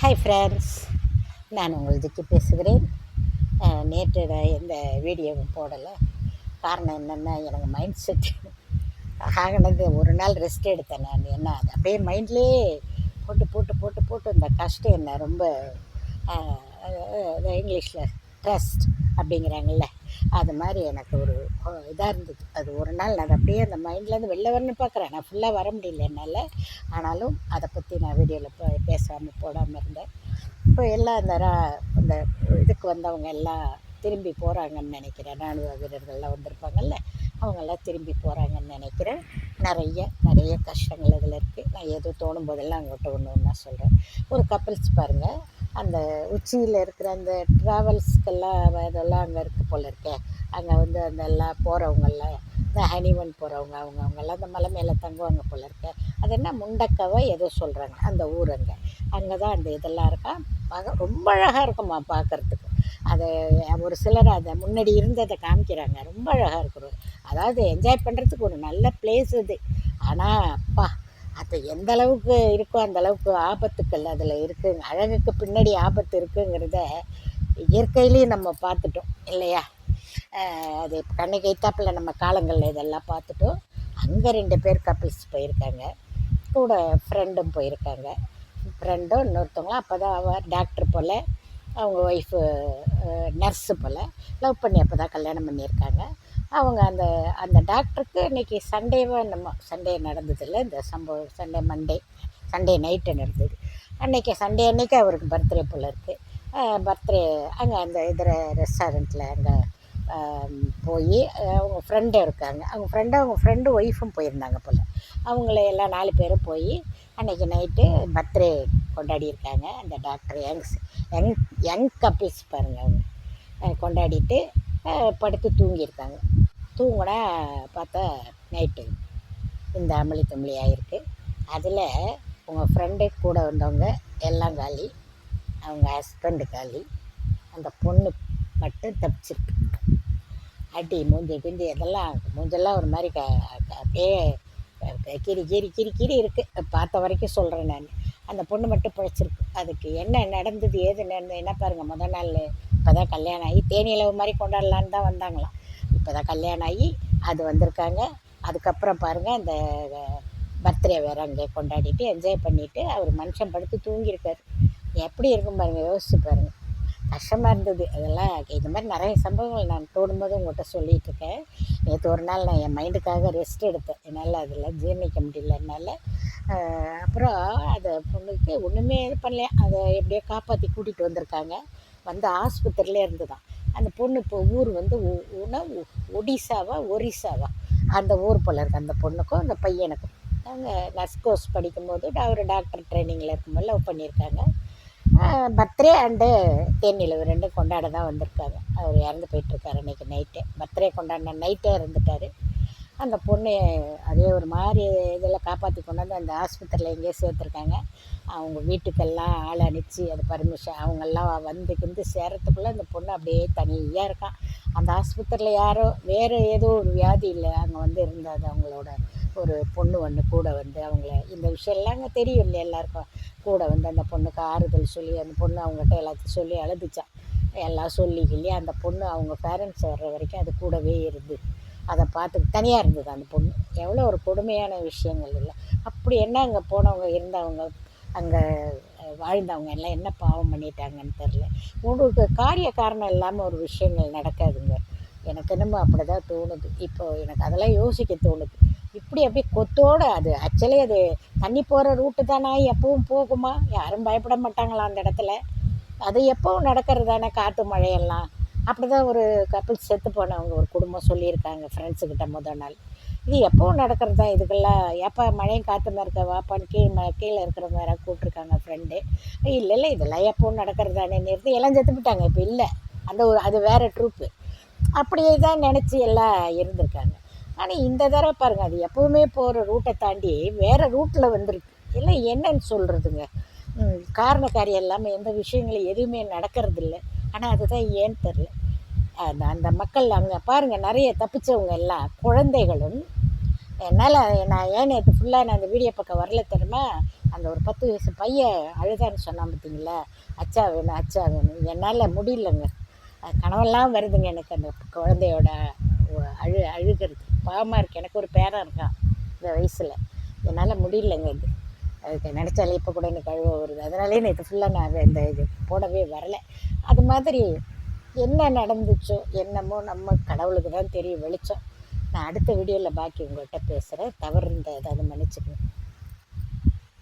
Hi friends நான் உங்களுக்கு பேசுகிறேன். நேற்று நான் எந்த வீடியோவும் போடலை. காரணம் என்னென்னா எனக்கு மைண்ட் செட் ஆகினது. ஒரு நாள் ரெஸ்ட் எடுத்தேன் நான். என்ன அது அப்படியே மைண்ட்லேயே போட்டு போட்டு போட்டு போட்டு இந்த கஷ்டம் என்ன? ரொம்ப இங்கிலீஷில் ட்ரஸ்ட் அப்படிங்கிறாங்கல்ல. அது மாதிரி எனக்கு ஒரு இதாக இருந்தது. அது ஒரு நாள் நான் அப்படியே அந்த மைண்ட்லேருந்து வெளில வரணும்னு பார்க்குறேன் நான் ஃபுல்லாக வர முடியல என்னால். ஆனாலும் அதை பற்றி நான் வீடியோவில் பேசாமல் போடாமல் இருந்தேன். இப்போ எல்லாம் அந்த அந்த இதுக்கு வந்தவங்க எல்லாம் திரும்பி போகிறாங்கன்னு நினைக்கிறேன். ராணுவ வீரர்கள்லாம் வந்திருப்பாங்கல்ல. அவங்கெல்லாம் திரும்பி போகிறாங்கன்னு நினைக்கிறேன். நிறைய நிறைய கஷ்டங்கள் இதில் இருக்குது நான் எதுவும் தோணும் போதெல்லாம் அவங்ககிட்ட ஒன்று ஒன்றா சொல்கிறேன் ஒரு கப்பல்ஸ் பாருங்கள் அந்த உச்சியில் இருக்கிற அந்த ட்ராவல்ஸ்க்கெல்லாம் இதெல்லாம் அங்கே இருக்குது போல் இருக்கே. அங்கே வந்து அந்த எல்லாம் போகிறவங்கெல்லாம் இந்த ஹனிமன் போகிறவங்க அவங்க அவங்கெல்லாம் அந்த மலை மேலே தங்குவாங்க போல் இருக்கே. அது என்ன முண்டக்கவை ஏதோ சொல்கிறாங்க அந்த ஊர் அங்கே. அங்கே தான் அந்த இதெல்லாம் இருக்கா? பார்க்க ரொம்ப அழகாக இருக்குமா பார்க்குறதுக்கு. அதை ஒரு சிலர் அதை முன்னாடி இருந்ததை காமிக்கிறாங்க ரொம்ப அழகாக இருக்கிறோம் அதாவது என்ஜாய் பண்ணுறதுக்கு ஒரு நல்ல பிளேஸ் இது. ஆனால் அப்பா அது எந்த அளவுக்கு இருக்கோ அந்த அளவுக்கு ஆபத்துக்கள் அதில் இருக்குங்க. அழகுக்கு பின்னாடி ஆபத்து இருக்குங்கிறத இயற்கையிலையும் நம்ம பார்த்துட்டோம் இல்லையா? அது கண்ணை கைத்தாப்பில் நம்ம காலங்களில் இதெல்லாம் பார்த்துட்டோம். அங்கே ரெண்டு பேர் கப்பிள்ஸ் போயிருக்காங்க. கூட ஃப்ரெண்டும் போயிருக்காங்க. ஃப்ரெண்டும் இன்னொருத்தவங்களும் அப்போ தான் அவள் டாக்டர் போல் அவங்க ஒய்ஃபு நர்ஸு போல் லவ் பண்ணி அப்போ தான் கல்யாணம் பண்ணியிருக்காங்க. அவங்க அந்த அந்த டாக்டருக்கு இன்றைக்கி சண்டேவாக நம்ம சண்டே நடந்ததில்ல இந்த சம்பவம் சண்டே மண்டே சண்டே நைட்டு நடந்தது. அன்றைக்கி சண்டே அன்னைக்கு அவருக்கு பர்த்டே போல் இருக்குது பர்த்டே அங்கே அந்த இதர ரெஸ்டாரண்ட்டில் அங்கே போய் அவங்க ஃப்ரெண்டும் இருக்காங்க. அவங்க ஃப்ரெண்டும் அவங்க ஃப்ரெண்டு ஒய்ஃபும் போயிருந்தாங்க போல். அவங்கள எல்லாம் நாலு பேரும் போய் அன்றைக்கி நைட்டு பர்த்டே கொண்டாடி இருக்காங்க அந்த doctor youngs young young couples பாருங்கள் அவங்க. கொண்டாடிட்டு படுத்து தூங்கியிருக்காங்க. தூங்கினா பார்த்தா நைட்டு இந்த அமளி தும்பளி ஆகிருக்கு அதில் உங்கள் ஃப்ரெண்டு கூட வந்தவங்க எல்லாம் காலி அவங்க ஹஸ்பண்டு காலி அந்த பொண்ணு மட்டும் தப்பிச்சிருக்கு. அடி மூஞ்சி கிஞ்சி இதெல்லாம் மூஞ்செல்லாம் ஒரு மாதிரி க அப்படியே கிரி கிரி கிரி கிரி இருக்குது பார்த்த வரைக்கும் சொல்கிறேன் நான். அந்த பொண்ணு மட்டும் பிழைச்சிருக்கு. அதுக்கு என்ன நடந்தது ஏது நடந்தது என்ன பாருங்கள் முத நாள் இப்போ தான் கல்யாணம் ஆகி தேனியளவு மாதிரி கொண்டாடலான்னு தான் வந்தாங்களாம். இப்போ தான் கல்யாணம் ஆகி அது வந்திருக்காங்க. அதுக்கப்புறம் பாருங்கள் அந்த பர்த்டே வேறு அங்கே கொண்டாடிட்டு என்ஜாய் பண்ணிவிட்டு அவர் மனுஷன் படுத்து தூங்கியிருக்காரு. எப்படி இருக்கும் பாருங்கள் யோசிச்சு பாருங்கள் கஷ்டமாக இருந்தது. அதெல்லாம் இந்த மாதிரி நிறைய சம்பவங்கள் நான் தோடும்போது உங்கள்கிட்ட சொல்லிகிட்டு இருக்கேன் நேற்று ஒரு நாள் நான் என் மைண்டுக்காக ரெஸ்ட் எடுத்தேன். என்னால் அதில் ஜீர்ணிக்க முடியல. என்னால் அப்புறம் அந்த பொண்ணுக்கு ஒன்றுமே இது பண்ணலையா? அதை எப்படியோ காப்பாற்றி கூட்டிகிட்டு வந்திருக்காங்க. வந்து ஆஸ்பத்திரியிலே இருந்துதான். அந்த பொண்ணு இப்போ ஊர் வந்து உணவு ஒடிசாவா ஒரிசாவா? அந்த ஊர் போல் இருக்கு. அந்த பொண்ணுக்கும் அந்த பையனுக்கும். அவங்க நர்ஸ் கோர்ஸ் படிக்கும்போது அவர் டாக்டர் ட்ரைனிங்கில் இருக்கும்போது லவ் பண்ணியிருக்காங்க. பர்த்டே அண்டு தேனிலவு ரெண்டும் கொண்டாட தான் வந்திருக்காரு. அவர் இறந்து போயிட்டுருக்காரு அன்றைக்கி நைட்டே பர்த்டே கொண்டாடின நைட்டே இருந்துட்டார் அந்த பொண்ணு அதே ஒரு மாதிரி இதில் காப்பாற்றி கொண்டாந்து அந்த ஆஸ்பத்திரியில் எங்கேயோ சேர்த்துருக்காங்க. அவங்க வீட்டுக்கெல்லாம் ஆள் அனுப்பிச்சி அது பர்மிஷன் அவங்கெல்லாம் வந்து கிந்து சேரத்துக்குள்ளே அந்த பொண்ணு அப்படியே தனியாக இருக்கான் அந்த ஆஸ்பத்திரியில் யாரோ வேறு ஏதோ ஒரு வியாதி இல்லை அங்கே வந்து இருந்தது அவங்களோட ஒரு பொண்ணு ஒன்று கூட வந்து அவங்கள இந்த விஷயம்லாம் அங்கே தெரியும் இல்லை எல்லாருக்கும். கூட வந்து அந்த பொண்ணுக்கு ஆறுதல் சொல்லி அந்த பொண்ணு அவங்ககிட்ட எல்லாத்தையும் சொல்லி அழுதுச்சான் எல்லாம் சொல்லி அந்த பொண்ணு அவங்க பேரண்ட்ஸ் வர்ற வரைக்கும் அது கூடவே இருந்து அதை பார்த்து தனியாக இருந்தது அந்த பொண்ணு. எவ்வளோ ஒரு கொடுமையான விஷயங்கள் இல்லை. அப்படி என்ன அங்கே போனவங்க இருந்தவங்க அங்கே வாழ்ந்தவங்க எல்லாம் என்ன பாவம் பண்ணிட்டாங்கன்னு தெரில உங்களுக்கு காரிய காரணம் இல்லாமல் ஒரு விஷயங்கள் நடக்காதுங்க. எனக்கு என்னமோ அப்படி தான் தோணுது. இப்போது எனக்கு அதெல்லாம் யோசிக்க தோணுது. இப்படி அப்படியே கொத்தோட அது. ஆக்சுவலி அது தண்ணி போகிற ரூட்டு தானே எப்பவும் போகுமா? யாரும் பயப்பட மாட்டாங்களா அந்த இடத்துல? அது எப்பவும் நடக்கிறது தானே காற்று மழையெல்லாம். அப்படி தான் ஒரு கப்பிள் செத்து போனவங்க ஒரு குடும்பம் சொல்லியிருக்காங்க ஃப்ரெண்ட்ஸுக்கிட்ட முதல் நாள். இது எப்பவும் நடக்கிறது தான். இதுக்கெல்லாம் எப்போ மழையும் காற்றுமா இருக்க வாப்பான்னு கீழே ம கீழே இருக்கிறவங்க யாராவது கூப்பிட்ருக்காங்க ஃப்ரெண்டு இல்லை இல்லை இதெல்லாம் எப்பவும் நடக்கிறது தானே. நிறுத்தி எல்லாம் செத்து போட்டாங்க இப்போ இல்லை. அந்த ஒரு அது வேறு ட்ரூப்பு அப்படியே தான் நினச்சி எல்லாம் இருந்திருக்காங்க. ஆனால் இந்த தடவை பாருங்கள் அது எப்போவுமே போகிற ரூட்டை தாண்டி வேறு ரூட்டில் வந்திருக்கு. எல்லாம் என்னன்னு சொல்கிறதுங்க காரண காரியம் இல்லாமல் எந்த விஷயங்களும் எதுவுமே நடக்கிறதில்ல. ஆனால் அதுதான் ஏன்னு தெரில அந்த அந்த மக்கள் அங்கே பாருங்கள் நிறைய தப்பிச்சவங்க எல்லாம் குழந்தைகளும் என்னால் நான் ஏன் நேற்று ஃபுல்லாக நான் அந்த வீடியோ பக்கம் வரல தெரியுமா? அந்த ஒரு பத்து வயசு பையன் அழுதான்னு சொன்னான் பார்த்தீங்களா அச்சா வேணும் அச்சா வேணும். என்னால் முடியலங்க. கனவெல்லாம் வருதுங்க எனக்கு அந்த குழந்தையோட அழு அழுகிறது. பாவமாக இருக்குது எனக்கு ஒரு பேரன் இருக்கான் இந்த வயசில். என்னால் முடியலங்க இது அதுக்கு நினச்சாலே இப்போ கூட எனக்கு அழுவ வருது. அதனாலே நேற்று ஃபுல்லாக நான் இந்த இது போடவே வரலை. அது மாதிரி என்ன நடந்துச்சோ என்னமோ நம்ம கடவுளுக்கு தான் தெரியும் வெளிச்சம். நான் அடுத்த வீடியோவில் பாக்கி உங்கள்கிட்ட பேசுகிறேன் தவறு இருந்த ஏதாவது மன்னிச்சுக்கணும்